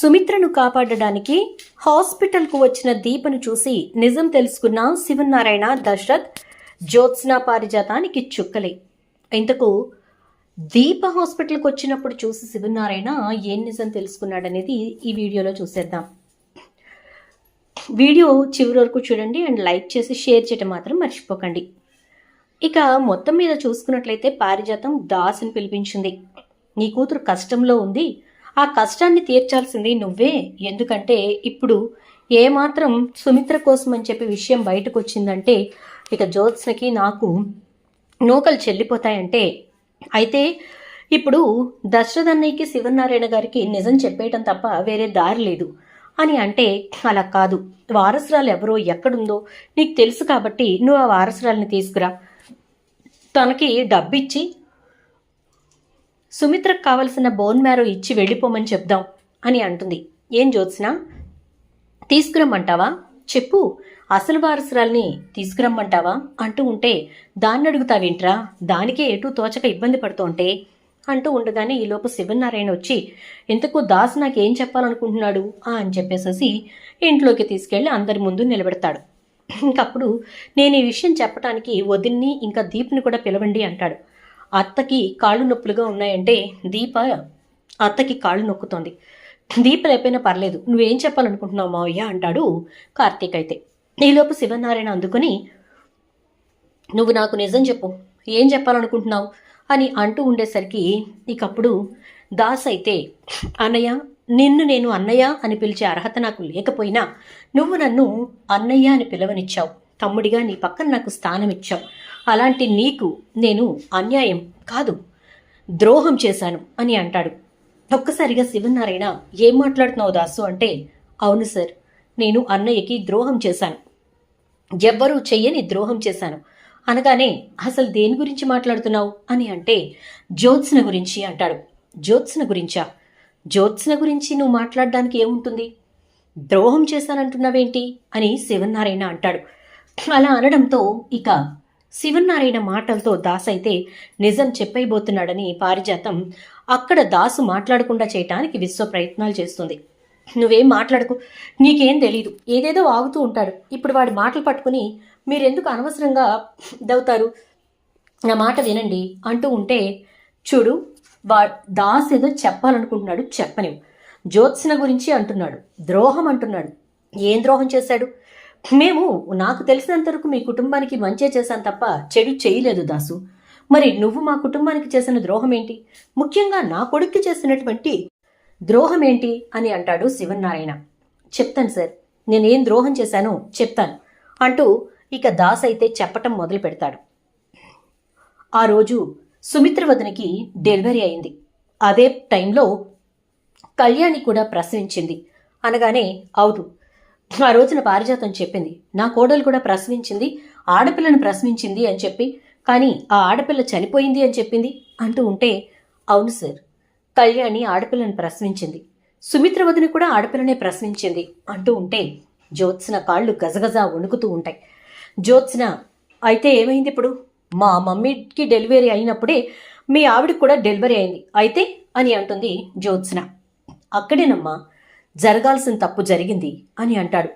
సుమిత్రను కాపాడడానికి హాస్పిటల్కు వచ్చిన దీపను చూసి నిజం తెలుసుకున్న శివనారాయణ దశరథ్ జ్యోత్స్నా పారిజాతానికి చుక్కలే. ఇంతకు దీప హాస్పిటల్కి వచ్చినప్పుడు చూసి శివనారాయణ ఏం నిజం తెలుసుకున్నాడనేది ఈ వీడియోలో చూసేద్దాం. వీడియో చివరి వరకు చూడండి అండ్ లైక్ చేసి షేర్ చేయటం మాత్రం మర్చిపోకండి. ఇక మొత్తం మీద చూసుకున్నట్లయితే పారిజాతం దాసుని పిలిపించింది. నీ కూతురు కష్టంలో ఉంది ఆ కష్టాన్ని తీర్చాల్సింది నువ్వే. ఎందుకంటే ఇప్పుడు ఏమాత్రం సుమిత్ర కోసం అని చెప్పి విషయం బయటకు వచ్చిందంటే ఇక జ్యోత్స్నకి నాకు నూకలు చెల్లిపోతాయంటే అయితే ఇప్పుడు దశరథ అన్నయ్యకి శివనారాయణ గారికి నిజం చెప్పేయటం తప్ప వేరే దారి లేదు. అని అంటే అలా కాదు. వారసురాలు ఎవరో ఎక్కడుందో నీకు తెలుసు కాబట్టి నువ్వు ఆ వారసురాలని తీసుకురా. తనకి డబ్బిచ్చి సుమిత్రకు కావలసిన బోన్ మ్యారో ఇచ్చి వెళ్ళిపోమని చెప్దాం అని అంటుంది. ఏం జ్యోత్స్న? తీసుకురమ్మంటావా? చెప్పు. అసలు వారసురాల్ని తీసుకురమ్మంటావా? అంటూ ఉంటే దాన్ని అడుగుతావేంట్రా దానికే ఎటు తోచక ఇబ్బంది పడుతుంటే? అంటూ ఉండగానే ఈలోపు శివనారాయణ వచ్చి ఇంతకు దాస్ నాకేం చెప్పాలనుకుంటున్నాడు? ఆ అని చెప్పేసేసి ఇంట్లోకి తీసుకెళ్ళి అందరి ముందు నిలబెడతాడు. ఇంకప్పుడు నేను ఈ విషయం చెప్పడానికి వదిన్ని ఇంకా దీప్ని కూడా పిలవండి అంటాడు. అత్తకి కాళ్ళు నొప్పులుగా ఉన్నాయంటే దీప అత్తకి కాళ్ళు నొక్కుతోంది. దీప లేకపోయినా పర్లేదు నువ్వేం చెప్పాలనుకుంటున్నావు మావయ్య? అంటాడు కార్తీక్ అయితే. ఈలోపు శివనారాయణ అందుకొని నువ్వు నాకు నిజం చెప్పు ఏం చెప్పాలనుకుంటున్నావు? అని అంటూ ఉండేసరికి నీకప్పుడు దాస్ అయితే అన్నయ్య నిన్ను నేను అన్నయ్య అని పిలిచే అర్హత నాకు లేకపోయినా నువ్వు నన్ను అన్నయ్య అని పిలవనిచ్చావు. తమ్ముడిగా నీ పక్కన నాకు స్థానం ఇచ్చావు అలాంటి నీకు నేను అన్యాయం కాదు. ద్రోహం చేశాను అని అంటాడు. ఒక్కసారిగా శివనారాయణ ఏం మాట్లాడుతున్నావు దాసు అంటే అవును సార్ నేను అన్నయ్యకి ద్రోహం చేశాను. ఎవ్వరూ చెయ్యని ద్రోహం చేశాను. అనగానే అసలు దేని గురించి మాట్లాడుతున్నావు అని అంటే జ్యోత్స్న గురించి అంటాడు. జ్యోత్స్న గురించా? జ్యోత్స్న గురించి నువ్వు మాట్లాడడానికి ఏముంటుంది? ద్రోహం చేశానంటున్నావేంటి? అని శివనారాయణ అంటాడు. అలా అనడంతో ఇక శివనారాయణ మాటలతో దాస్ అయితే నిజం చెప్పైపోతున్నాడని పారిజాతం అక్కడ దాసు మాట్లాడకుండా చేయటానికి విశ్వ ప్రయత్నాలు చేస్తుంది. నువ్వేం మాట్లాడకు నీకేం తెలీదు. ఏదేదో ఆగుతూ ఉంటాడు. ఇప్పుడు వాడి మాటలు పట్టుకుని మీరెందుకు అనవసరంగా దవుతారు నా మాట వినండి అంటూ ఉంటే చూడు వా దాస్ ఏదో చెప్పాలనుకుంటున్నాడు చెప్పనివ్వు జ్యోత్స్న గురించి అంటున్నాడు. ద్రోహం అంటున్నాడు. ఏం ద్రోహం చేశాడు? మేము నాకు తెలిసినంత వరకు మీ కుటుంబానికి మంచే చేశాను తప్ప చెడు చేయలేదు దాసు. మరి నువ్వు మా కుటుంబానికి చేసిన ద్రోహం ఏంటి? ముఖ్యంగా నా కొడుక్కి చేసినటువంటి ద్రోహం ఏంటి అని అంటాడు శివనారాయణ చెప్తాను సార్ నేనేం ద్రోహం చేశానో చెప్తాను అంటూ ఇక దాస్ అయితే చెప్పటం మొదలు పెడతాడు. ఆ రోజు సుమిత్ర వదనికి డెలివరీ అయింది. అదే టైంలో కళ్యాణి కూడా ప్రసవించింది. అనగానే అవును ఆ రోజున పారిజాతం చెప్పింది. నా కోడలు కూడా ప్రసవించింది. ఆడపిల్లను ప్రసవించింది అని చెప్పి కానీ ఆ ఆడపిల్ల చనిపోయింది అని చెప్పింది అంటూ ఉంటే అవును సార్ కళ్యాణి ఆడపిల్లను ప్రసవించింది. సుమిత్ర వదిన కూడా ఆడపిల్లనే ప్రశ్నించింది అంటూ ఉంటే జ్యోత్స్న కాళ్ళు గజగజ వణుకుతూ ఉంటాయి. జ్యోత్స్న అయితే ఏమైంది ఇప్పుడు? మా మమ్మీకి డెలివరీ అయినప్పుడే మీ ఆవిడకి కూడా డెలివరీ అయింది. అయితే అని అంటుంది జ్యోత్స్న. అక్కడేనమ్మా జరగాల్సిన తప్పు జరిగింది అని అంటాడు.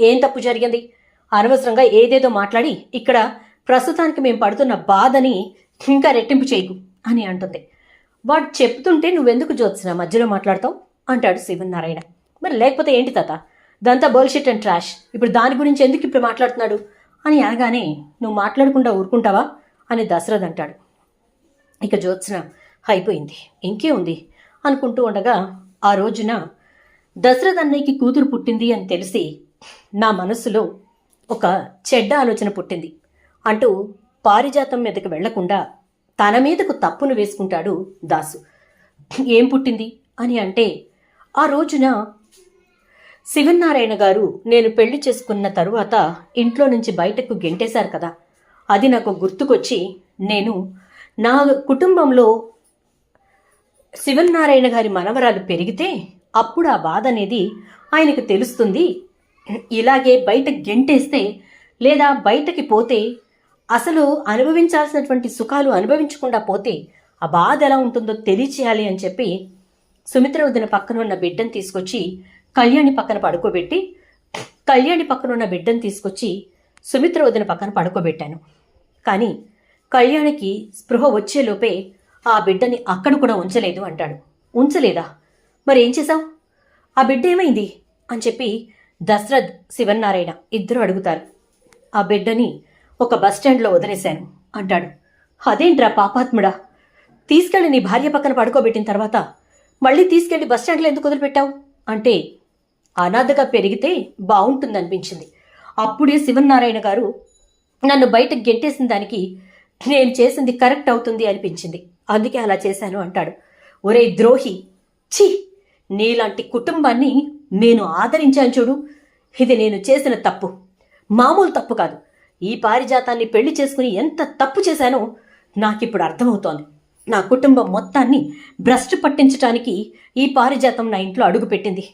ఏం తప్పు జరిగింది? అనవసరంగా ఏదేదో మాట్లాడి ఇక్కడ ప్రస్తుతానికి మేము పడుతున్న బాధని ఇంకా రెట్టింపు చేయకు అని అంటుంది. వాడు చెప్తుంటే నువ్వెందుకు జ్యోత్స్న మధ్యలో మాట్లాడతావు? అంటాడు శివనారాయణ. మరి లేకపోతే ఏంటి తాత? దంతా బోల్షిట్ అండ్ ట్రాష్ ఇప్పుడు దాని గురించి ఎందుకు ఇప్పుడు మాట్లాడుతున్నాడు? అని అనగానే నువ్వు మాట్లాడకుండా ఊరుకుంటావా? అని దశరథ్ అంటాడు. ఇక జ్యోత్స్న అయిపోయింది. ఇంకే ఉంది అనుకుంటూ ఉండగా ఆ రోజున దశరథ్ అన్నయ్యకి కూతురు పుట్టింది అని తెలిసి నా మనస్సులో ఒక చెడ్డ ఆలోచన పుట్టింది. అంటూ పారిజాతం మీదకి వెళ్ళకుండా తన మీదకు తప్పును వేసుకుంటాడు దాసు. ఏం పుట్టింది అని అంటే ఆ రోజున శివనారాయణ గారు నేను పెళ్ళి చేసుకున్న తరువాత ఇంట్లో నుంచి బయటకు గెంటేశారు కదా. అది నాకు గుర్తుకొచ్చి నేను నా కుటుంబంలో శివనారాయణ గారి మనవరాలు పెరిగితే అప్పుడు ఆ బాధ అనేది ఆయనకు తెలుస్తుంది. ఇలాగే బయట గెంటేస్తే లేదా బయటకి పోతే అసలు అనుభవించాల్సినటువంటి సుఖాలు అనుభవించకుండా పోతే ఆ బాధ ఎలా ఉంటుందో తెలియచేయాలి అని చెప్పి సుమిత్ర వదిన పక్కన ఉన్న బిడ్డను తీసుకొచ్చి కళ్యాణి పక్కన పడుకోబెట్టి కళ్యాణి పక్కన ఉన్న బిడ్డను తీసుకొచ్చి సుమిత్ర వదిన పక్కన పడుకోబెట్టాను. కానీ కళ్యాణికి స్పృహ వచ్చేలోపే ఆ బిడ్డని అక్కడ కూడా ఉంచలేదు అంటాడు. ఉంచలేదా? మరేం చేశావు? ఆ బిడ్డ ఏమైంది? అని చెప్పి దశరథ్ శివన్నారాయణ ఇద్దరు అడుగుతారు. ఆ బిడ్డని ఒక బస్టాండ్లో వదిలేశాను అంటాడు. అదేంట్రా పాపాత్ముడా? తీసుకెళ్ళి నీ భార్య పక్కన పడుకోబెట్టిన తర్వాత మళ్ళీ తీసుకెళ్ళి బస్టాండ్లో ఎందుకు వదిలిపెట్టావు? అంటే అనాథగా పెరిగితే బాగుంటుందనిపించింది అప్పుడే శివనారాయణ గారు నన్ను బయటకు గెంటేసిన దానికి నేను చేసింది కరెక్ట్ అవుతుంది అనిపించింది. అందుకే అలా చేశాను అంటాడు. ఒరే ద్రోహి! ఛీ! నీలాంటి కుటుంబాన్ని నేను ఆదరించాను చూడు. ఇది నేను చేసిన తప్పు. మామూలు తప్పు కాదు. ఈ పారిజాతాన్ని పెళ్ళి చేసుకుని ఎంత తప్పు చేశానో నాకిప్పుడు అర్థమవుతోంది. నా కుటుంబం మొత్తాన్ని భ్రష్టు పట్టించటానికి ఈ పారిజాతం నా ఇంట్లో అడుగుపెట్టింది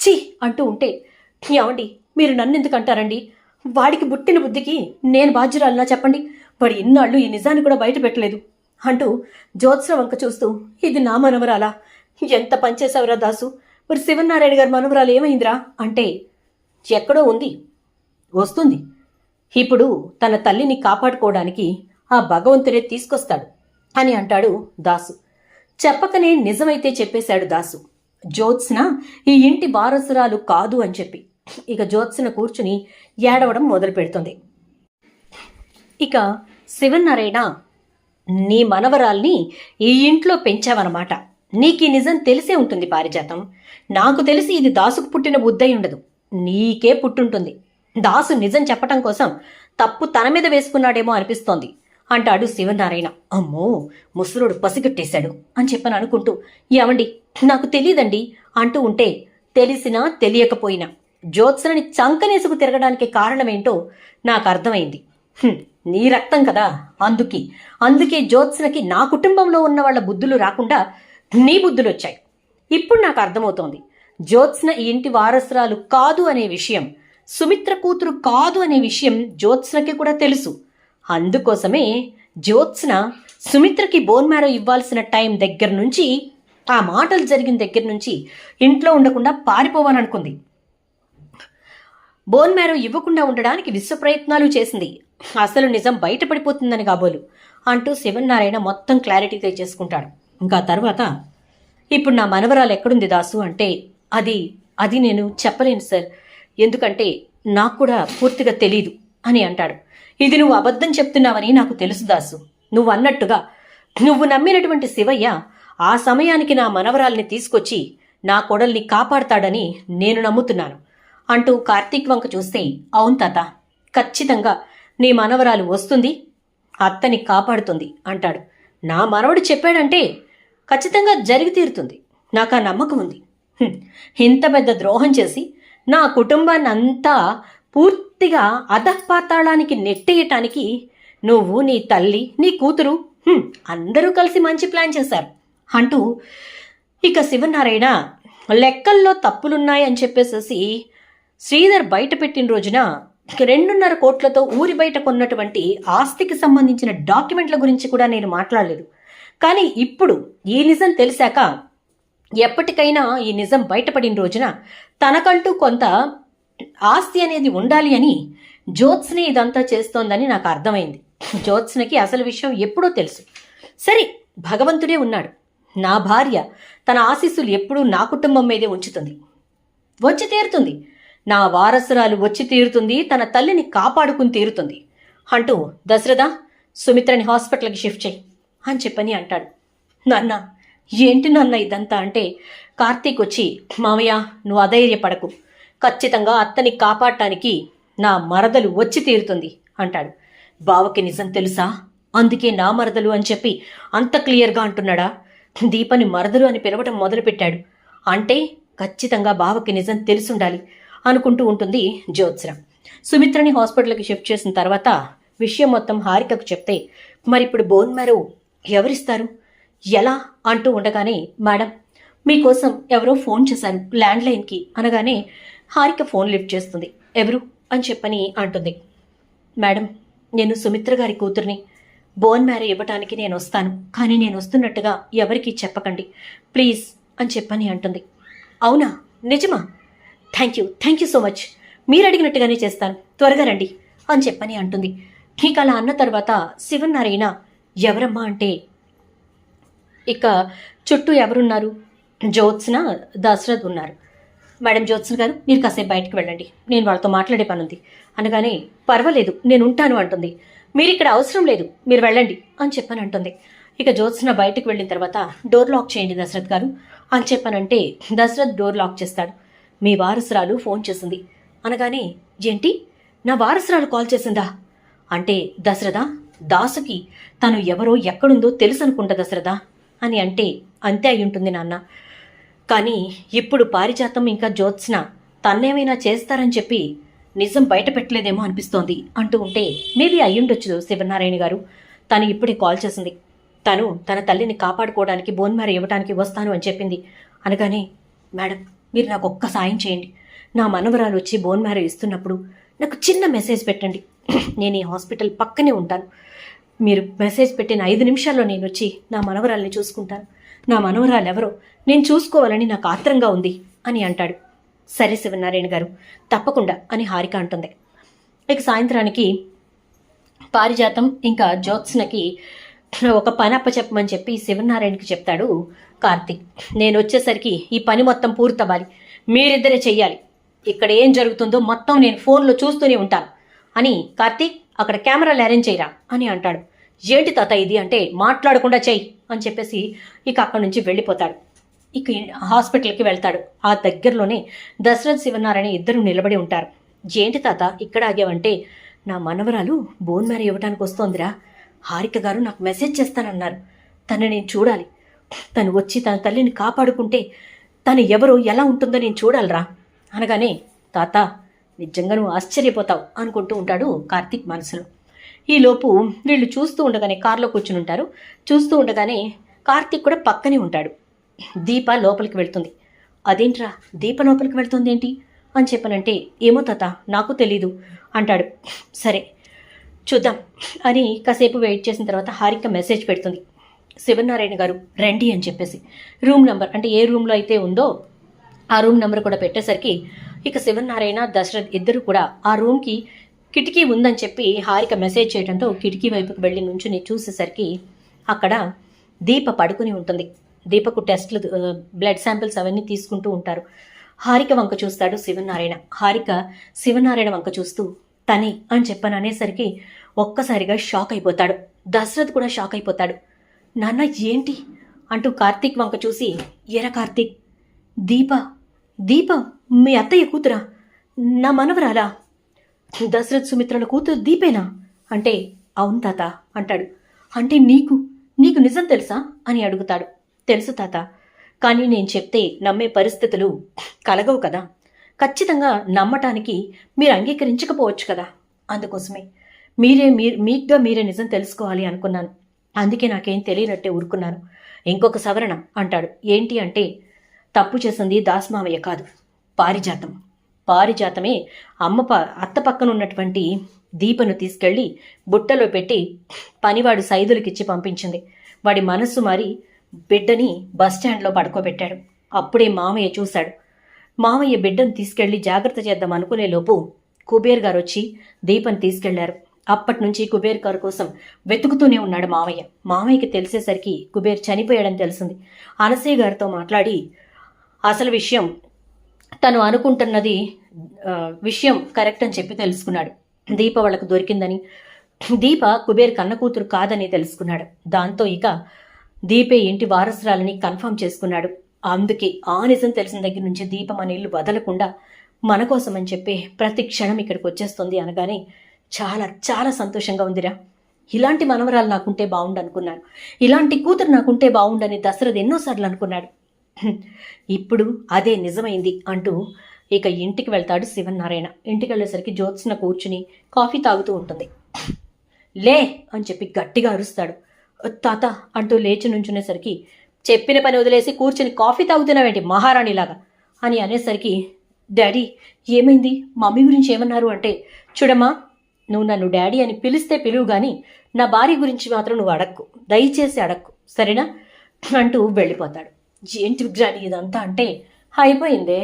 ఛీ! అంటూ ఉంటే ఏమండి మీరు నన్నెందుకు అంటారండి? వాడికి పుట్టిన బుద్ధికి నేను బాధ్యురాలనా చెప్పండి? వాడు ఇన్నాళ్ళు ఈ నిజాన్ని కూడా బయట పెట్టలేదు. అంటూ జ్యోత్స్న వంక చూస్తూ ఇది నా మనవరాలా? ఎంత పనిచేసావురా దాసు? మరి శివనారాయణ గారి మనవరాలు ఏమైందిరా? అంటే ఎక్కడో ఉంది. వస్తుంది. ఇప్పుడు తన తల్లిని కాపాడుకోవడానికి ఆ భగవంతుడే తీసుకొస్తాడు అని అంటాడు దాసు. చెప్పకనే నిజమైతే చెప్పేశాడు దాసు. జ్యోత్స్న ఈ ఇంటి వారసురాలు కాదు అని చెప్పి. ఇక జ్యోత్స్న కూర్చుని ఏడవడం మొదలు పెడుతుంది. ఇక శివనారాయణ నీ మనవరాల్ని ఈ ఇంట్లో పెంచావన్నమాట నీకీ నిజం తెలిసే ఉంటుంది పారిజాతం. నాకు తెలిసి ఇది దాసుకు పుట్టిన బుద్ధై ఉండదు. నీకే పుట్టుంటుంది. దాసు నిజం చెప్పటం కోసం తప్పు తన మీద వేసుకున్నాడేమో అనిపిస్తోంది. అంటాడు శివనారాయణ. అమ్మో ముసలుడు పసిగట్టేశాడు అని చెప్పని అనుకుంటూ ఏమండి నాకు తెలియదండి అంటూ ఉంటే తెలిసినా తెలియకపోయినా జ్యోత్సనని చంకనేసుకు తిరగడానికి కారణమేంటో నాకు అర్థమైంది. నీ రక్తం కదా అందుకే. అందుకే జ్యోత్సనకి నా కుటుంబంలో ఉన్న వాళ్ళ బుద్ధులు రాకుండా నీ బుద్ధులు వచ్చాయి ఇప్పుడు నాకు అర్థమవుతోంది. జ్యోత్స్న ఈ ఇంటి వారసురాలు కాదు అనే విషయం సుమిత్ర కూతురు కాదు అనే విషయం జ్యోత్స్నకి కూడా తెలుసు. అందుకోసమే జ్యోత్స్న సుమిత్రకి బోన్ మ్యారో ఇవ్వాల్సిన టైం దగ్గర నుంచి ఆ మాటలు జరిగిన దగ్గర నుంచి ఇంట్లో ఉండకుండా పారిపోవాలనుకుంది. బోన్ మ్యారో ఇవ్వకుండా ఉండడానికి విశ్వ ప్రయత్నాలు చేసింది. అసలు నిజం బయటపడిపోతుందని కాబోలు. అంటూ శివనారాయణ మొత్తం క్లారిటీ తెచ్చేసుకుంటాడు. ఇంకా తర్వాత ఇప్పుడు నా మనవరాలు ఎక్కడుంది దాసు? అంటే అది అది నేను చెప్పలేను సార్. ఎందుకంటే నాకు కూడా పూర్తిగా తెలీదు అని అంటాడు. ఇది నువ్వు అబద్ధం చెప్తున్నావని నాకు తెలుసు దాసు. నువ్వు అన్నట్టుగా నువ్వు నమ్మినటువంటి శివయ్య ఆ సమయానికి నా మనవరాల్ని తీసుకొచ్చి నా కొడల్ని కాపాడతాడని నేను నమ్ముతున్నాను అంటూ కార్తీక్ వంక చూస్తే అవును తాత ఖచ్చితంగా నీ మనవరాలు వస్తుంది అత్తని కాపాడుతుంది అంటాడు. నా మనవడు చెప్పాడంటే ఖచ్చితంగా జరిగి తీరుతుంది. నాకు ఆ నమ్మకం ఉంది. ఇంత పెద్ద ద్రోహం చేసి నా కుటుంబాన్ని అంతా పూర్తిగా అధపాతాళానికి నెట్టేయటానికి నువ్వు నీ తల్లి నీ కూతురు అందరూ కలిసి మంచి ప్లాన్ చేశారు. అంటూ ఇక శివనారాయణ లెక్కల్లో తప్పులున్నాయని చెప్పేసేసి శ్రీధర్ బయట పెట్టిన రోజున రెండున్నర కోట్లతో ఊరి బయట కొన్నటువంటి ఆస్తికి సంబంధించిన డాక్యుమెంట్ల గురించి కూడా నేను మాట్లాడలేదు. కానీ ఇప్పుడు ఈ నిజం తెలిసాక ఎప్పటికైనా ఈ నిజం బయటపడిన రోజున తనకంటూ కొంత ఆస్తి అనేది ఉండాలి అని జ్యోత్స్ని ఇదంతా చేస్తోందని నాకు అర్థమైంది. జ్యోత్స్నకి అసలు విషయం ఎప్పుడో తెలుసు. సరే భగవంతుడే ఉన్నాడు. నా భార్య తన ఆశీస్సులు ఎప్పుడూ నా కుటుంబం మీదే ఉంచుతుంది. వచ్చి తీరుతుంది. నా వారసురాలు వచ్చి తీరుతుంది తన తల్లిని కాపాడుకుని తీరుతుంది. అంటూ దశరథ సుమిత్రని హాస్పిటల్కి షిఫ్ట్ చేయి. అని చెప్పని అంటాడు. నాన్న ఏంటి నాన్న ఇదంతా అంటే? కార్తీక్ వచ్చి మామయ్య నువ్వు అధైర్యపడకు. ఖచ్చితంగా అత్తని కాపాడటానికి నా మరదలు వచ్చి తీరుతుంది అంటాడు. బావకి నిజం తెలుసా? అందుకే నా మరదలు అని చెప్పి అంత క్లియర్గా అంటున్నాడా? దీపని మరదలు అని పిలవటం మొదలుపెట్టాడు. అంటే ఖచ్చితంగా బావకి నిజం తెలుసుండాలి అనుకుంటూ ఉంటుంది జ్యోత్స్న. సుమిత్రని హాస్పిటల్కి షిఫ్ట్ చేసిన తర్వాత విషయం మొత్తం హారికకు చెప్తే మరి ఇప్పుడు బోన్ మ్యారో ఎవరిస్తారు? ఎలా? అంటూ ఉండగానే మేడం మీకోసం ఎవరో ఫోన్ చేశారు ల్యాండ్లైన్కి. అనగానే హారిక ఫోన్ లిఫ్ట్ చేస్తుంది. ఎవరు? అని చెప్పని అంటుంది. మేడం నేను సుమిత్ర గారి కూతుర్ని. బోన్ మ్యారో ఇవ్వటానికి నేను వస్తాను కానీ నేను వస్తున్నట్టుగా ఎవరికీ చెప్పకండి. ప్లీజ్ అని చెప్పని అంటుంది. అవునా? నిజమా? Thank you thank you so much. మీరు అడిగినట్టుగానే చేస్తాను. త్వరగా రండి అని చెప్పని అంటుంది. ఇక అలా అన్న తర్వాత శివనారాయణ ఎవరమ్మా అంటే? ఇక చుట్టూ ఎవరున్నారు? జ్యోత్స్న దశరథ్ ఉన్నారు. మేడం జ్యోత్స్న గారు మీరు కాసేపు బయటకు వెళ్ళండి. నేను వాళ్ళతో మాట్లాడే పని ఉంది అనగానే పర్వాలేదు నేను ఉంటాను అంటుంది. మీరు ఇక్కడ అవసరం లేదు మీరు వెళ్ళండి అని చెప్పని అంటుంది ఇక జ్యోత్స్న బయటకు వెళ్ళిన తర్వాత డోర్ లాక్ చేయండి దశరథ్ గారు అని చెప్పనంటే దశరథ్ డోర్ లాక్ చేస్తాడు. మీ వారసురాలు ఫోన్ చేసింది. అనగానే ఏంటి? నా వారసురాలు కాల్ చేసిందా? అంటే దశరథ దాసుకి తను ఎవరో ఎక్కడుందో తెలుసనుకుంటా దశరథ అని అంటే అంతే అయ్యుంటుంది ఉంటుంది నాన్న. కానీ ఇప్పుడు పారిజాతం ఇంకా జ్యోత్స్న తన్నేమైనా చేస్తారని చెప్పి నిజం బయట పెట్టలేదేమో అనిపిస్తోంది అంటూ ఉంటే మేబీ అయ్యుండొచ్చు శివనారాయణ గారు. తను ఇప్పుడే కాల్ చేసింది. తను తన తల్లిని కాపాడుకోవడానికి బోన్మార ఇవ్వడానికి వస్తాను అని చెప్పింది. అనగానే మేడం మీరు నాకు ఒక్క సాయం చేయండి. నా మనవరాలు వచ్చి బోన్మార ఇస్తున్నప్పుడు నాకు చిన్న మెసేజ్ పెట్టండి. నేను ఈ హాస్పిటల్ పక్కనే ఉంటాను. మీరు మెసేజ్ పెట్టిన ఐదు నిమిషాల్లో నేను వచ్చి నా మనవరాల్ని చూసుకుంటాను. నా మనవరాలు ఎవరో? నేను చూసుకోవాలని నాకు ఆత్రంగా ఉంది అని అంటాడు. సరే శివనారాయణ గారు తప్పకుండా అని హారిక అంటుంది. ఇక సాయంత్రానికి పారిజాతం ఇంకా జ్యోత్స్నకి ఒక పని అప్పచెప్పమని చెప్పి శివనారాయణకి చెప్తాడు కార్తీక్. నేను వచ్చేసరికి ఈ పని మొత్తం పూర్తవ్వాలి. మీరిద్దరే చెయ్యాలి. ఇక్కడ ఏం జరుగుతుందో మొత్తం నేను ఫోన్లో చూస్తూనే ఉంటాను అని కార్తీక్ అక్కడ కెమెరాలు అరేంజ్ చేయరా? అని అంటాడు. ఏంటి తాత ఇది అంటే మాట్లాడకుండా చెయ్యి అని చెప్పేసి ఇక అక్కడి నుంచి వెళ్ళిపోతాడు. ఇక హాస్పిటల్కి వెళ్తాడు. ఆ దగ్గరలోనే దశరథ్ శివనారాయణ ఇద్దరు నిలబడి ఉంటారు. ఏంటి తాత ఇక్కడ ఆగావంటే నా మనవరాలు బోన్ మ్యారీ ఇవ్వడానికి వస్తోందిరా. హారిక గారు నాకు మెసేజ్ చేస్తానన్నారు. తను నేను చూడాలి. తను వచ్చి తన తల్లిని కాపాడుకుంటే తను ఎవరో ఎలా ఉంటుందో నేను చూడాలిరా. అనగానే తాత నిజంగా నువ్వు ఆశ్చర్యపోతావు అనుకుంటూ ఉంటాడు కార్తీక్ మనసులో. ఈలోపు వీళ్ళు చూస్తూ ఉండగానే కారులో కూర్చుని ఉంటారు. చూస్తూ ఉండగానే కార్తీక్ కూడా పక్కనే ఉంటాడు. దీప లోపలికి వెళ్తుంది. అదేంట్రా? దీప లోపలికి వెళ్తుంది ఏంటి? అని చెప్పనంటే ఏమో తాత నాకు తెలీదు అంటాడు. సరే చూద్దాం అని కాసేపు వెయిట్ చేసిన తర్వాత హారిక మెసేజ్ పెడుతుంది. శివనారాయణ గారు రండి అని చెప్పేసి. రూమ్ నెంబర్ అంటే ఏ రూమ్లో అయితే ఉందో ఆ రూమ్ నెంబర్ కూడా పెట్టేసరికి ఇక శివనారాయణ దశరథ్ ఇద్దరు కూడా ఆ రూమ్కి కిటికీ ఉందని చెప్పి హారిక మెసేజ్ చేయడంతో కిటికీ వైపుకి వెళ్ళి నుంచుని చూసేసరికి అక్కడ దీప పడుకుని ఉంటుంది. దీపకు టెస్ట్లు బ్లడ్ శాంపిల్స్ అవన్నీ తీసుకుంటూ ఉంటారు. హారిక వంక చూస్తాడు శివనారాయణ. హారిక శివనారాయణ వంక చూస్తూ తనే అని చెప్పని అనేసరికి ఒక్కసారిగా షాక్ అయిపోతాడు. దశరథ్ కూడా షాక్ అయిపోతాడు. నాన్న ఏంటి? అంటూ కార్తీక్ వంక చూసి ఎర కార్తీక్ దీప దీప మీ అత్తయ్య కూతురా? నా మనవరాలా? దశరథ్ సుమిత్రల కూతురు దీపేనా? అంటే అవును తాత అంటాడు. అంటే నీకు? నీకు నిజం తెలుసా? అని అడుగుతాడు. తెలుసు తాత. కానీ నేను చెప్తే నమ్మే పరిస్థితులు కలగవు కదా. ఖచ్చితంగా నమ్మటానికి మీరు అంగీకరించకపోవచ్చు కదా. అందుకోసమే. మీరే మీరు మీకుగా మీరే నిజం తెలుసుకోవాలి అనుకున్నాను. అందుకే నాకేం తెలియనట్టే ఊరుకున్నాను. ఇంకొక సవరణ అంటాడు. ఏంటి అంటే తప్పు చేసింది దాస్మామయ్య కాదు. పారిజాతం. పారిజాతమే అమ్మ ప అత్త పక్కన ఉన్నటువంటి దీపను తీసుకెళ్ళి బుట్టలో పెట్టి పనివాడు సైదులకిచ్చి పంపించింది. వాడి మనస్సు మారి బిడ్డని బస్టాండ్లో పడుకోబెట్టాడు. అప్పుడే మామయ్య చూశాడు. మామయ్య బిడ్డను తీసుకెళ్ళి జాగ్రత్త చేద్దాం అనుకునేలోపు కుబేర్ గారు వచ్చి దీపని తీసుకెళ్ళారు. అప్పటి నుంచి కుబేర్ గారు కోసం వెతుకుతూనే ఉన్నాడు మామయ్య. మామయ్యకి తెలిసేసరికి కుబేర్ చనిపోయాడని తెలిసింది. అనసయ్య గారితో మాట్లాడి అసలు విషయం తను అనుకుంటున్నది విషయం కరెక్ట్ అని చెప్పి తెలుసుకున్నాడు. దీప వాళ్ళకు దొరికిందని. దీప కుబేర్ కన్న కూతురు కాదని తెలుసుకున్నాడు. దాంతో ఇక దీపే ఇంటి వారసురాలని కన్ఫర్మ్ చేసుకున్నాడు. అందుకే ఆ నిజం తెలిసిన దగ్గర నుంచి దీపం అనే ఇల్లు వదలకుండా మన కోసమని అని చెప్పి ప్రతి క్షణం ఇక్కడికి వచ్చేస్తుంది అనగానే చాలా చాలా సంతోషంగా ఉందిరా. ఇలాంటి మనవరాలు నాకుంటే బాగుండు అనుకున్నాను ఇలాంటి కూతురు నాకుంటే బాగుండని దశరథ్ ఎన్నోసార్లు అనుకున్నాడు. ఇప్పుడు అదే నిజమైంది అంటూ ఇక ఇంటికి వెళ్తాడు శివనారాయణ ఇంటికి వెళ్ళేసరికి జ్యోత్స్న కూర్చుని కాఫీ తాగుతూ ఉంటుంది. లే అని చెప్పి గట్టిగా అరుస్తాడు. తాత అంటూ లేచి నుంచునేసరికి చెప్పిన పని వదిలేసి కూర్చుని కాఫీ తాగుతున్నావేంటి మహారాణిలాగా? అని అనేసరికి డాడీ ఏమైంది? మమ్మీ గురించి ఏమన్నారు అంటే చూడమ్మా నువ్వు నన్ను డాడీ అని పిలిస్తే పిలువు కానీ నా భార్య గురించి మాత్రం నువ్వు అడక్కు. దయచేసి అడక్కు. సరేనా? అంటూ వెళ్ళిపోతాడు. ఏంటి విగ్రహాన్ని ఇదంతా అంటే అయిపోయిందే.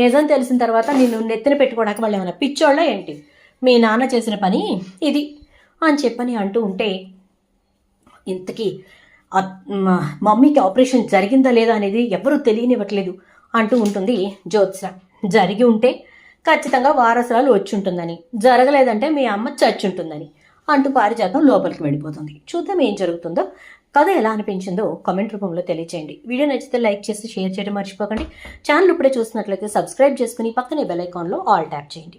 నిజం తెలిసిన తర్వాత నిన్ను నెత్తిన పెట్టుకోవడానికి వాళ్ళు ఏమైనా పిచ్చోళ్ళ ఏంటి? మీ నాన్న చేసిన పని ఇది అని చెప్పని అంటూ ఉంటే ఇంతకీ మమ్మీకి ఆపరేషన్ జరిగిందా లేదా అనేది ఎవరూ తెలియనివ్వట్లేదు అంటూ ఉంటుంది జ్యోత్స్న. జరిగి ఉంటే ఖచ్చితంగా వారసురాలు వచ్చి ఉంటుందని జరగలేదంటే మీ అమ్మ చచ్చి ఉంటుందని అంటూ పారిజాతం లోపలికి వెళ్ళిపోతుంది. చూద్దాం ఏం జరుగుతుందో. కథ ఎలా అనిపించిందో కామెంట్ రూపంలో తెలియచేయండి. వీడియో నచ్చితే లైక్ చేసి షేర్ చేయడం మర్చిపోకండి. ఛానల్ ఇప్పుడే చూసినట్లయితే సబ్స్క్రైబ్ చేసుకుని పక్కనే బెల్ ఐకాన్లో ఆల్ ట్యాప్ చేయండి.